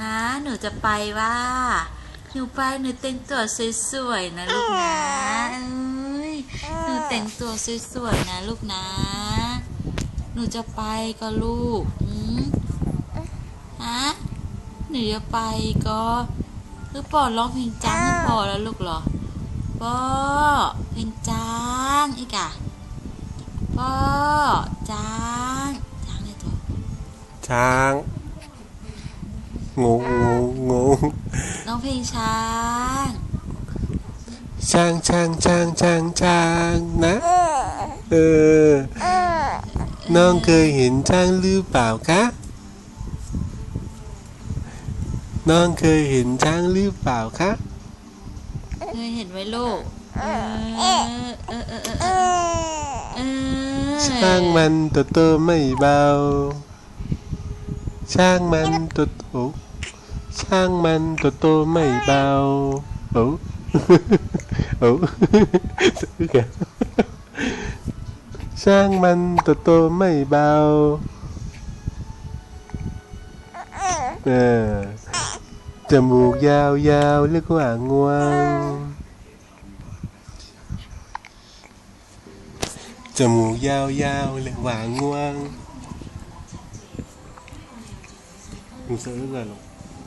ฮะหนูจะไปว่า หนูไปหนูแต่งตัวสวยๆนะลูกนะหนูแต่งตัวสวยๆนะลูกนะ หนูจะไปก็ลูกหืฮะหนูจะไปก็คือปอร้องเพลงจ้างพอแล้วลูกเหรอปอเพลงจ้างอีกอะปอจ้างจ้างเลยตัวช้าง งงงงงงน้องเพลงช้างช้างช้างช้างช้างช้างนะ เออ น้องเคยเห็นช้างหรือเปล่าคะ น้องเคยเห็นช้างหรือเปล่าคะ เคยเห็นไหมลูกเออเออเออเออเออเออช้างมันตัวโตไม่เบาช้างมันตัวโต ช้างมันตัวโตไม่เบาโอ้โอ้ช้างมันตัวโตไม่เบาเออจ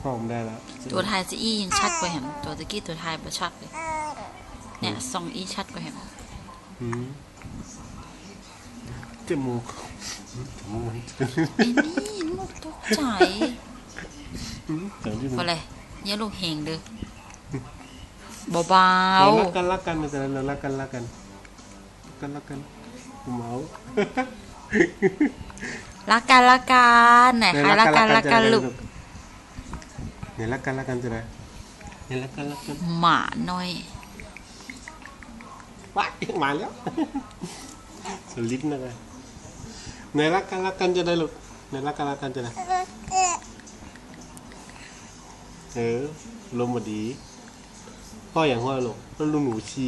มูกยาวๆเรียกว่างวงจมูกยาวๆเรียกว่างวงมึงเซิร์ชก่อนหรอกห้องได้แล้วตัวไทยจะอี้ยังชัดกว่าแหมตัวตะกี้ตัวไทยประชัดเลยเนี่ยซองอี้ชัดกว่าแหมอืมจมูกจมูกมันไอ้นี่ลูกตกใจเดี๋ยวที่มึงพอเลยเนี่ยลูกเฮงเด้อเบาเรารักกันรักกันนะแต่เรารักกันรักกันรักกันรักกันเมาๆรักกันรักกันไหนใครรักกันรักกันลูก เนี่ยรักกันรักกันจะได้เนี่ยรักกันรักกันหมาน้อยว้ายมาแล้วสลิปนะไงเนี่ยรักกันรักกันจะได้ลูกเนี่ยรักกันรักกันจะได้เออลมมาดีพ่ออย่างพ่อลูกแล้วลุงหนูชี